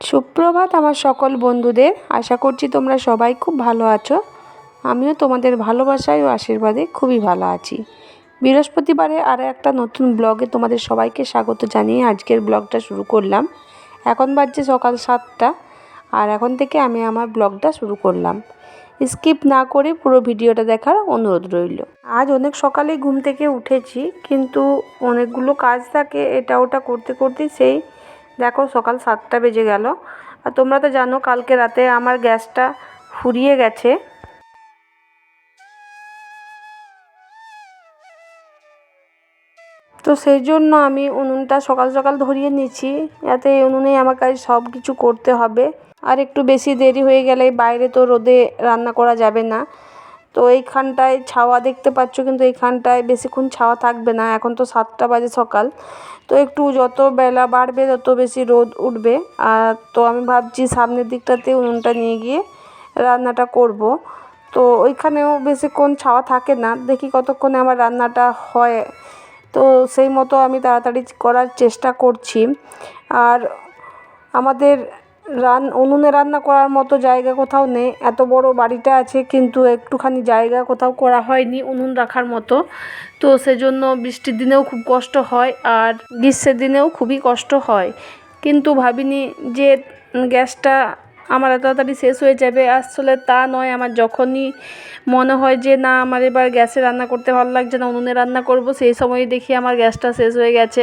সুপ্রভাত আমার সকল বন্ধুদের। আশা করছি তোমরা সবাই খুব ভালো আছো। আমিও তোমাদের ভালোবাসায় ও আশীর্বাদে খুবই ভালো আছি। বৃহস্পতিবারে আরও একটা নতুন ব্লগে তোমাদের সবাইকে স্বাগত জানিয়ে আজকের ব্লগটা শুরু করলাম। এখন বাজছে সকাল সাতটা আর এখন থেকে আমি আমার ব্লগটা শুরু করলাম। স্কিপ না করে পুরো ভিডিওটা দেখার অনুরোধ রইল। আজ অনেক সকালে ঘুম থেকে উঠেছি, কিন্তু অনেকগুলো কাজ থাকে, এটা ওটা করতে করতে সেই দেখো সকাল সাতটা বেজে গেল। আর তোমরা তো জানো কালকে রাতে আমার গ্যাসটা ফুরিয়ে গেছে। তো সেই জন্য আমি উনুনটা সকাল সকাল ধরিয়ে নিচ্ছি যাতে এই উনুনেই আমার কাছে সব কিছু করতে হবে। আর একটু বেশি দেরি হয়ে গেলে বাইরে তো রোদে রান্না করা যাবে না। তো এইখানটায় ছাওয়া দেখতে পাচ্ছ, কিন্তু এইখানটায় বেশিক্ষণ ছাওয়া থাকবে না। এখন তো সাতটা বাজে সকাল। তো একটু যত বেলা বাড়বে, তত বেশি রোদ উঠবে। আর তো আমি ভাবছি সামনের দিকটাতে উনুনটা নিয়ে গিয়ে রান্নাটা করব। তো ওইখানেও বেশিক্ষণ ছাওয়া থাকে না। দেখি কতক্ষণে আমার রান্নাটা হয়। তো সেই মতো আমি তাড়াতাড়ি করার চেষ্টা করছি। আর আমাদের রান, উনুনে রান্না করার মতো জায়গা কোথাও নেই। এত বড় বাড়িটা আছে, কিন্তু একটুখানি জায়গা কোথাও করা হয়নি উনুন রাখার মতো। তো সেজন্য বৃষ্টির দিনেও খুব কষ্ট হয় আর গ্রীষ্মের দিনেও খুবই কষ্ট হয়। কিন্তু ভাবিনি যে গ্যাসটা আমার এত তাড়াতাড়ি শেষ হয়ে যাবে। আসলে তা নয়, আমার যখনই মনে হয় যে না, আমার এবার গ্যাসে রান্না করতে ভালো লাগছে না, উনুনে রান্না করব, সেই সময়ই দেখি আমার গ্যাসটা শেষ হয়ে গেছে।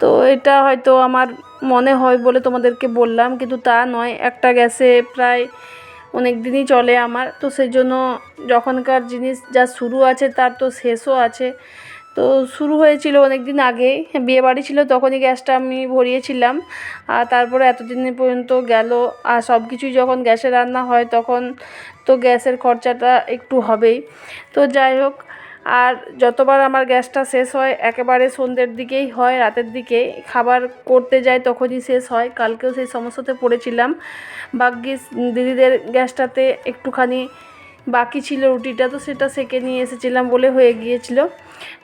তো এটা হয়তো আমার মনে হয় বলে তোমাদেরকে বললাম, কিন্তু তা নয়। একটা গ্যাসে প্রায় অনেক দিনই চলে আমার। তো সেই জন্য যখনকার জিনিস যা শুরু আছে তার তো শেষও আছে। তো শুরু হয়েছিল অনেক দিন আগে বিয়ে বাড়ি ছিল তখনই গ্যাসটা আমি ভরিয়েছিলাম। আর তারপরে এতদিন পর্যন্ত গেল। আর সব কিছুই যখন গ্যাসে রান্না হয় তখন তো গ্যাসের খরচাটা একটু হবেই। তো যাই হোক আর যতবার আমার গ্যাসটা শেষ হয়, একেবারে সন্ধ্যের দিকেই হয়, রাতের দিকে খাবার করতে যাই তখনই শেষ হয়। কালকেও সেই সমস্যাতে পড়েছিলাম। ভাগ্যিস দিদিদের গ্যাসটাতে একটুখানি বাকি ছিল রুটিটা, তো সেটা সেকে নিয়ে এসেছিলাম বলে হয়ে গিয়েছিল।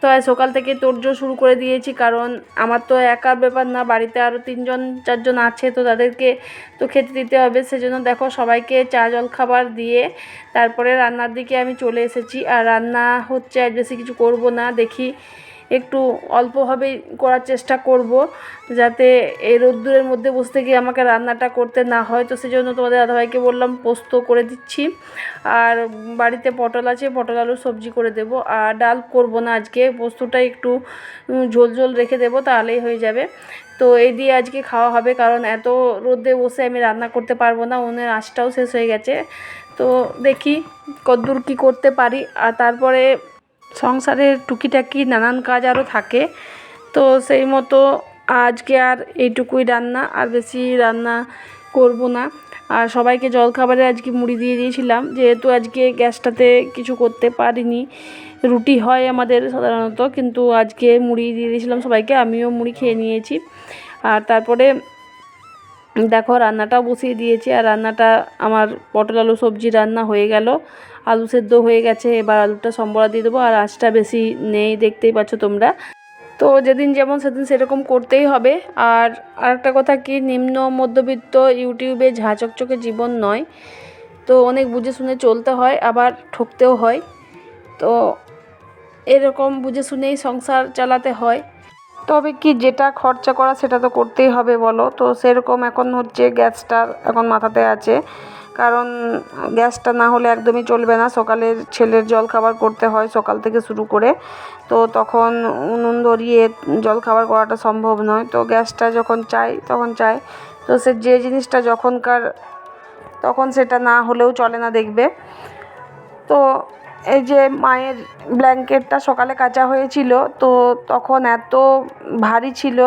তো সকাল থেকে তোড়জোড় শুরু করে দিয়েছি, কারণ আমার তো একার ব্যাপার না, বাড়িতে আরও তিনজন, চারজন আছে, তো তাদেরকে তো খেতে দিতে হবে। সেজন্য দেখো সবাইকে চা, জল খাবার দিয়ে তারপরে রান্নার দিকে আমি চলে এসেছি। আর রান্না হচ্ছে আজ বেশি কিছু করব না, দেখি একটু অল্পভাবেই করার চেষ্টা করব, যাতে এই রোদ্দুরের মধ্যে বসতে গিয়ে আমাকে রান্নাটা করতে না হয়। তো সেজন্য তোমাদের দাদাভাইকে বললাম, পোস্ত করে দিচ্ছি। আর বাড়িতে পটল আছে, পটল আলু সবজি করে দেব। আর ডাল করব না আজকে, পোস্তটা একটু ঝোল ঝোল রেখে দেবো, তাহলেই হয়ে যাবে। তো এই দিয়ে আজকে খাওয়া হবে, কারণ এত রোদে বসে আমি রান্না করতে পারব না, ওনের আঁচটাও শেষ হয়ে গেছে। তো দেখি কদ্দূর কী করতে পারি। আর তারপরে সংসারের টুকিটাকি নানান কাজ আরও থাকে। তো সেই মতো আজকে আর এইটুকুই রান্না, আর বেশি রান্না করব না। আর সবাইকে জলখাবারে আজকে মুড়ি দিয়ে দিয়েছিলাম। যেহেতু আজকে গ্যাসটাতে কিছু করতে পারিনি, রুটি হয় আমাদের সাধারণত, কিন্তু আজকে মুড়ি দিয়ে দিয়েছিলাম সবাইকে, আমিও মুড়ি খেয়ে নিয়েছি। আর তারপরে দেখো, রান্নাটাও বসিয়ে দিয়েছি আর রান্নাটা আমার পটল আলু সবজি রান্না হয়ে গেল। আলু সেদ্ধ হয়ে গেছে, এবার আলুটা সম্বরা দিয়ে দেবো আর আঁচটা বেশি নেই, দেখতেই পাচ্ছ তোমরা। তো যেদিন যেমন সেদিন সেরকম করতেই হবে। আর আরেকটা কথা কি, নিম্ন মধ্যবিত্ত ইউটিউবে ঝাঁ চকচকে জীবন নয়। তো অনেক বুঝে শুনে চলতে হয়, আবার ঠকতেও হয়। তো এরকম বুঝে শুনেই সংসার চালাতে হয়। তবে কি যেটা খরচা করা সেটা তো করতেই হবে, বলো। তো সেরকম এখন হচ্ছে গ্যাসটা এখন মাথাতে আছে। কারণ গ্যাসটা না হলে একদমই চলবে না। সকালের ছেলের জল খাবার করতে হয় সকাল থেকে শুরু করে। তো তখন উনুন ধরিয়ে জল খাবার করাটা সম্ভব নয়। তো গ্যাসটা যখন চাই তখন চাই। তো সে যে জিনিসটা যখনকার তখন সেটা না হলেও চলে না দেখবে। তো এই যে মায়ের ব্ল্যাঙ্কেটটা সকালে কাচা হয়েছিল, তো তখন এত ভারী ছিল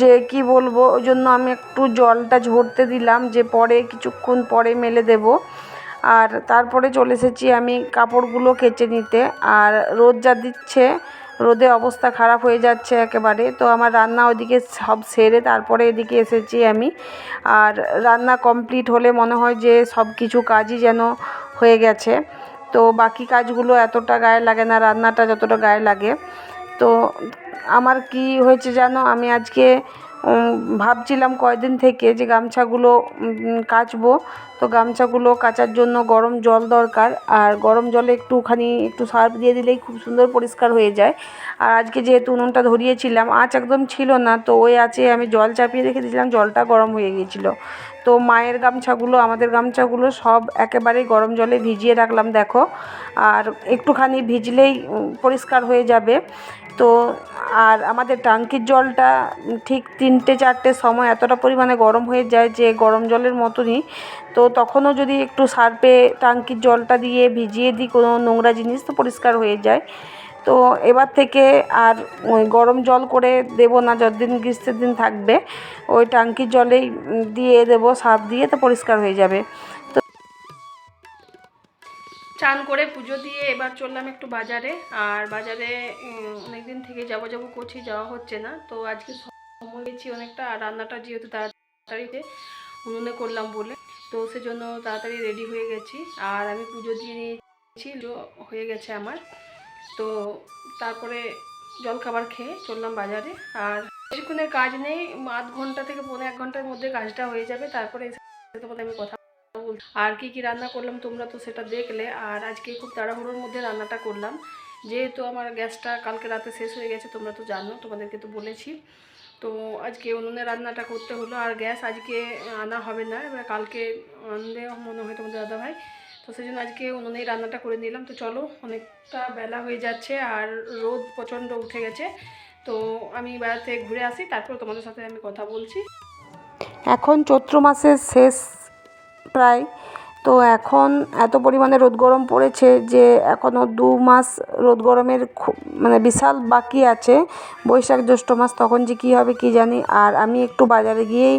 যে কি বলব, ওই জন্য আমি একটু জলটা ঝরতে দিলাম যে পরে কিছুক্ষণ পরে মেলে দেব। আর তারপরে চলে এসেছি আমি কাপড়গুলো কেচে নিতে। আর রোদ যা দিচ্ছে, রোদে অবস্থা খারাপ হয়ে যাচ্ছে একেবারে। তো আমার রান্না ওইদিকে সব সেরে তারপরে এদিকে এসেছি আমি। আর রান্না কমপ্লিট হলে মনে হয় যে সব কিছু কাজই যেন হয়ে গেছে। তো বাকি কাজগুলো এতটা গায়ে লাগে না, রান্নাটা যতটা গায়ে লাগে। তো আমার কি হয়েছে জানো? আমি আজকে ভাবছিলাম কয়দিন থেকে যে গামছাগুলো কাচবো। তো গামছাগুলো কাচার জন্য গরম জল দরকার। আর গরম জলে একটুখানি, একটু সার্ফ দিয়ে দিলেই খুব সুন্দর পরিষ্কার হয়ে যায়। আর আজকে যেহেতু উনুনটা ধরিয়েছিলাম, আঁচ একদম ছিল না, তো ওই আঁচে আমি জল চাপিয়ে রেখে দিয়েছিলাম, জলটা গরম হয়ে গিয়েছিল। তো মায়ের গামছাগুলো, আমাদের গামছাগুলো সব একেবারেই গরম জলে ভিজিয়ে রাখলাম, দেখো। আর একটুখানি ভিজলেই পরিষ্কার হয়ে যাবে। তো আর আমাদের টাঙ্কির জলটা ঠিক তিনটে, চারটে সময় এতটা পরিমাণে গরম হয়ে যায় যে গরম জলের মতনই। তো তখনও যদি একটু সার্পে টাঙ্কির জলটা দিয়ে ভিজিয়ে দিই কোনো নোংরা জিনিস, তো পরিষ্কার হয়ে যায়। তো এবার থেকে আর ওই গরম জল করে দেবো না, যতদিন গ্রীষ্মের দিন থাকবে, ওই টাঙ্কির জলেই দিয়ে দেবো সার্ফ দিয়ে তো পরিষ্কার হয়ে যাবে। তো চান করে পুজো দিয়ে এবার চললাম একটু বাজারে, আর বাজারে অনেক দিন থেকে যাব যাব করছি, যাওয়া হচ্ছে না। তো আজকে সময় পেয়েছি অনেকটা, আর রান্নাটা যেহেতু তাড়াতাড়িতে উনুনে করলাম বলে, তো সেজন্য তাড়াতাড়ি রেডি হয়ে গেছি। আর আমি পুজো দিয়ে নিয়েছি হয়ে গেছে আমার। তো তারপরে জল খাবার খেয়ে চললাম বাজারে। আর বেশিক্ষণের কাজ নেই, আধ ঘণ্টা থেকে পৌনে এক ঘণ্টার মধ্যে কাজটা হয়ে যাবে, তারপরে তোমাদের আমি কথা বল আর কি কি রান্না করলাম তোমরা তো সেটা দেখলে। আর আজকে খুব তাড়াহুড়োর মধ্যে রান্নাটা করলাম। যেহেতু আমার গ্যাসটা কালকে রাতে শেষ হয়ে গেছে, তোমরা তো জানো, তোমাদেরকে তো বলেছি। তো আজকে উনুনে রান্নাটা করতে হলো। আর গ্যাস আজকে আনা হবে না, এবার কালকে আনলে মনে হয় তোমাদের দাদা ভাই তো সেই জন্য আজকে উনুনেই রান্নাটা করে নিলাম। তো চলো, অনেকটা বেলা হয়ে যাচ্ছে আর রোদ প্রচণ্ড উঠে গেছে। তো আমি বেড়াতে ঘুরে আসি, তারপর তোমাদের সাথে আমি কথা বলছি। এখন চৈত্র মাসের শেষ প্রায়। তো এখন এত পরিমাণে রোদ গরম পড়েছে যে এখনও দু মাস রোদ গরমের মানে বিশাল বাকি আছে। বৈশাখ জ্যৈষ্ঠ মাস তখন যে কী হবে কী জানি। আর আমি একটু বাজারে গিয়েই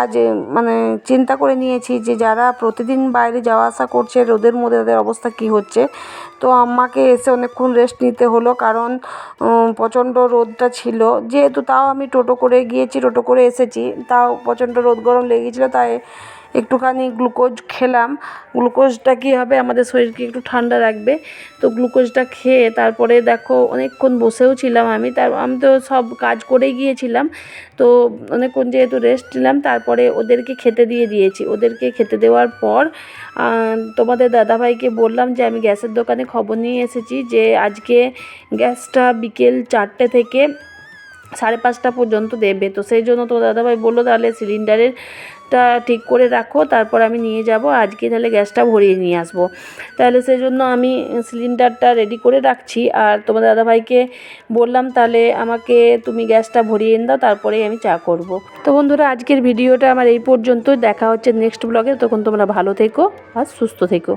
আজ মানে চিন্তা করে নিয়েছি যে যারা প্রতিদিন বাইরে যাওয়া আসা করছে, রোদের মধ্যে তাদের অবস্থা কী হচ্ছে? তো আমাকে এসে অনেকক্ষণ রেস্ট নিতে হলো কারণ প্রচণ্ড রোদটা ছিল। যেহেতু তাও আমি টোটো করে গিয়েছি, টোটো করে এসেছি, তাও প্রচণ্ড রোদ গরম লেগেছিলো, তাই একটুখানি গ্লুকোজ খেলাম। গ্লুকোজটা কী হবে? আমাদের শরীরকে একটু ঠান্ডা রাখবে। তো গ্লুকোজটা খেয়ে তারপরে দেখো, অনেকক্ষণ বসেও ছিলাম আমি। তার, আমি তো সব কাজ করেই গিয়েছিলাম। তো অনেকক্ষণ যেহেতু রেস্ট নিলাম, তারপরে ওদেরকে খেতে দিয়ে দিয়েছি। ওদেরকে খেতে দেওয়ার পর তোমাদের দাদাভাইকে বললাম যে, আমি গ্যাসের দোকানে খবর নিয়ে এসেছি যে, আজকে গ্যাসটা বিকেল চারটে থেকে সাড়ে পাঁচটা পর্যন্ত দেবে। তো সেই জন্য তো দাদাভাই বলল, তাহলে সিলিন্ডারের টা ঠিক করে রাখো, তারপর আমি নিয়ে যাব। আজকে তাহলে গ্যাসটা ভরিয়ে নিয়ে আসব। তাহলে সেই জন্য আমি সিলিন্ডারটা রেডি করে রাখছি। আর তোমার দাদাভাইকে বললাম, তাহলে আমাকে তুমি গ্যাসটা ভরিয়ে এনে দাও, তারপরেই আমি চা করব। তো বন্ধুরা, আজকের ভিডিওটা আমার এই পর্যন্ত দেখা হচ্ছে নেক্সট ব্লগে তখন তোমরা ভালো থেকো আর সুস্থ থেকো।